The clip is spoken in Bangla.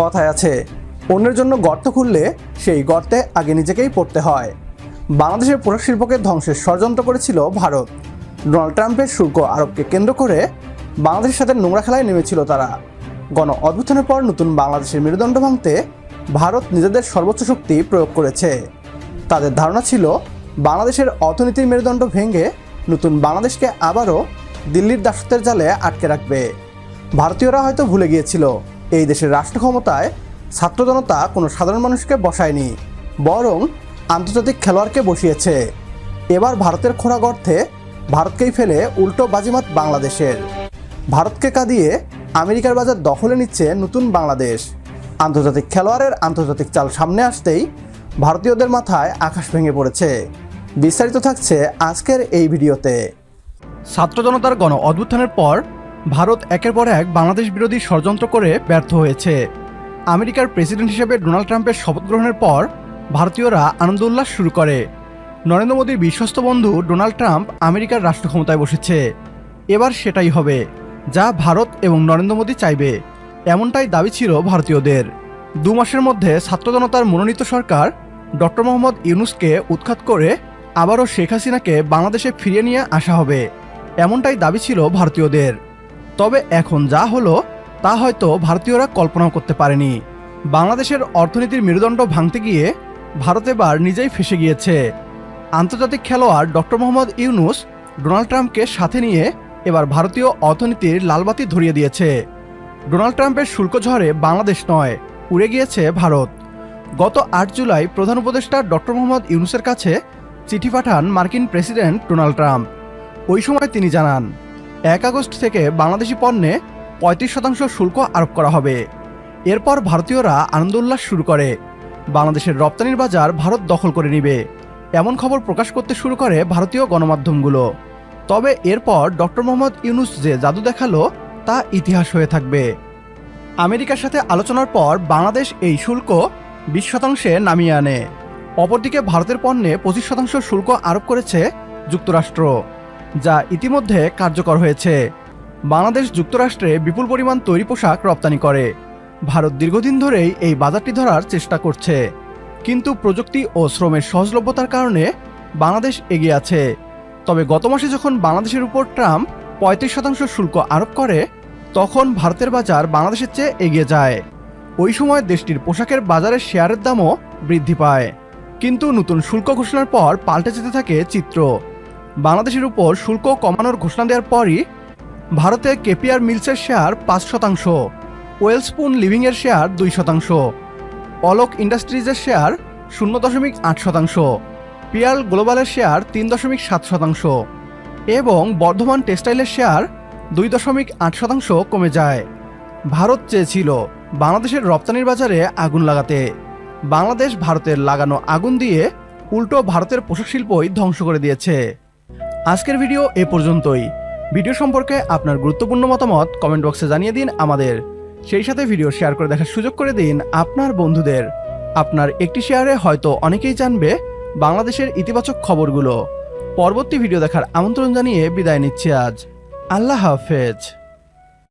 কথায় আছে, অন্যের জন্য গর্ত খুললে সেই গর্তে আগে নিজেকেই পড়তে হয়। বাংলাদেশের পোশাক শিল্পকে ধ্বংসের ষড়যন্ত্র করেছিল ভারত। ডোনাল্ড ট্রাম্পের শুল্ক আরোপকে কেন্দ্র করে বাংলাদেশের সাথে নোংরা খেলায় নেমেছিল তারা। গণ অভ্যুত্থানের পর নতুন বাংলাদেশের মেরুদণ্ড ভাঙতে ভারত নিজেদের সর্বোচ্চ শক্তি প্রয়োগ করেছে। তাদের ধারণা ছিল, বাংলাদেশের অর্থনীতির মেরুদণ্ড ভেঙে নতুন বাংলাদেশকে আবারও দিল্লির দাসত্বের জালে আটকে রাখবে। ভারতীয়রা হয়তো ভুলে গিয়েছিল এই দেশের রাষ্ট্র ক্ষমতায় ছাত্র জনতা কোনো সাধারণ মানুষকে বসায়নি, বরং আন্তর্জাতিক খেলোয়াড়কে বসিয়েছে। এবার ভারতের খোঁড়া গর্তে ভারতকেই ফেলে উল্টো বাজিমাত বাংলাদেশের। ভারতকে কাঁদিয়ে আমেরিকার বাজার দখলে নিচ্ছে নতুন বাংলাদেশ। আন্তর্জাতিক খেলোয়াড়ের আন্তর্জাতিক চাল সামনে আসতেই ভারতীয়দের মাথায় আকাশ ভেঙে পড়েছে। বিস্তারিত থাকছে আজকের এই ভিডিওতে। ছাত্র জনতার গণ অভ্যুত্থানের পর ভারত একের পর এক বাংলাদেশ বিরোধী ষড়যন্ত্র করে ব্যর্থ হয়েছে। আমেরিকার প্রেসিডেন্ট হিসেবে ডোনাল্ড ট্রাম্পের শপথ গ্রহণের পর ভারতীয়রা আনন্দ উল্লাস শুরু করে। নরেন্দ্র মোদীর বিশ্বস্ত বন্ধু ডোনাল্ড ট্রাম্প আমেরিকার রাষ্ট্র ক্ষমতায় বসেছে। এবার সেটাই হবে, যা ভারত এবং নরেন্দ্র মোদী চাইবে। এমনটাই দাবি ছিল ভারতীয়দের। দু মাসের মধ্যে ছাত্র জনতার মনোনীত সরকার ডক্টর মোহাম্মদ ইউনুসকে উৎখাত করে আবারও শেখ হাসিনাকে বাংলাদেশে ফিরিয়ে নিয়ে আসা হবে। এমনটাই দাবি ছিল ভারতীয়দের। তবে এখন যা হলো, তা হয়তো ভারতীয়রা কল্পনাও করতে পারেনি। বাংলাদেশের অর্থনীতির মেরুদণ্ড ভাঙতে গিয়ে ভারত এবার নিজেই ফেসে গিয়েছে। আন্তর্জাতিক খেলোয়াড় ডক্টর মোহাম্মদ ইউনুস ডোনাল্ড ট্রাম্পকে সাথে নিয়ে এবার ভারতীয় অর্থনীতির লালবাতি ধরিয়ে দিয়েছে। ডোনাল্ড ট্রাম্পের শুল্ক ঝড়ে বাংলাদেশ নয়, উড়ে গিয়েছে ভারত। গত আট জুলাই প্রধান উপদেষ্টা ডক্টর মোহাম্মদ ইউনুসের কাছে চিঠি পাঠান মার্কিন প্রেসিডেন্ট ডোনাল্ড ট্রাম্প। ওই সময় তিনি জানান এক আগস্ট থেকে বাংলাদেশি পণ্যে পঁয়ত্রিশ শতাংশ শুল্ক আরোপ করা হবে। এরপর ভারতীয়রা আনন্দ উল্লাস শুরু করে। বাংলাদেশের রপ্তানির বাজার ভারত দখল করে নিবে। এমন খবর প্রকাশ করতে শুরু করে ভারতীয় গণমাধ্যমগুলো। তবে এরপর ডক্টর মোহাম্মদ ইউনুস যে জাদু দেখাল, তা ইতিহাস হয়ে থাকবে। আমেরিকার সাথে আলোচনার পর বাংলাদেশ এই শুল্ক বিশ শতাংশে নামিয়ে আনে। অপরদিকে ভারতের পণ্যে পঁচিশ শতাংশ শুল্ক আরোপ করেছে যুক্তরাষ্ট্র। যা ইতিমধ্যে কার্যকর হয়েছে। বাংলাদেশ যুক্তরাষ্ট্রে বিপুল পরিমাণ তৈরি পোশাক রপ্তানি করে। ভারত দীর্ঘদিন ধরেই এই বাজারটি ধরার চেষ্টা করছে। কিন্তু প্রযুক্তি ও শ্রমের সহজলভ্যতার কারণে বাংলাদেশ এগিয়ে আছে। তবে গত মাসে যখন বাংলাদেশের উপর ট্রাম্প পঁয়ত্রিশ শতাংশ শুল্ক আরোপ করে, তখন ভারতের বাজার বাংলাদেশের চেয়ে এগিয়ে যায়। ওই সময় দেশটির পোশাকের বাজারের শেয়ারের দামও বৃদ্ধি পায়। কিন্তু নতুন শুল্ক ঘোষণার পর পাল্টে যেতে থাকে চিত্র। বাংলাদেশের উপর শুল্ক কমানোর ঘোষণা দেওয়ার পরই ভারতে কেপিআর মিলসের শেয়ার পাঁচ শতাংশ, ওয়েলস্পুন লিভিংয়ের শেয়ার দুই শতাংশ, অলোক ইন্ডাস্ট্রিজের শেয়ার শূন্য দশমিক আট শতাংশ, পিয়াল গ্লোবালের শেয়ার তিন দশমিক সাত শতাংশ এবং বর্ধমান টেক্সটাইলের শেয়ার দুই দশমিক আট শতাংশ কমে যায়। ভারত চেয়েছিল বাংলাদেশের রপ্তানির বাজারে আগুন লাগাতে। বাংলাদেশ ভারতের লাগানো আগুন দিয়ে উল্টো ভারতের পোশাক শিল্পই ধ্বংস করে দিয়েছে। আজকের ভিডিও এ পর্যন্তই। ভিডিও সম্পর্কে আপনার গুরুত্বপূর্ণ মতামত কমেন্ট বক্সে জানিয়ে দিন আমাদের। সেই সাথে ভিডিও শেয়ার করে দেখার সুযোগ করে দিন আপনার বন্ধুদের। আপনার একটি শেয়ারে হয়তো অনেকেই জানবে বাংলাদেশের ইতিবাচক খবরগুলো। পরবর্তী ভিডিও দেখার আমন্ত্রণ জানিয়ে বিদায় নিচ্ছি আজ। আল্লাহ হাফেজ।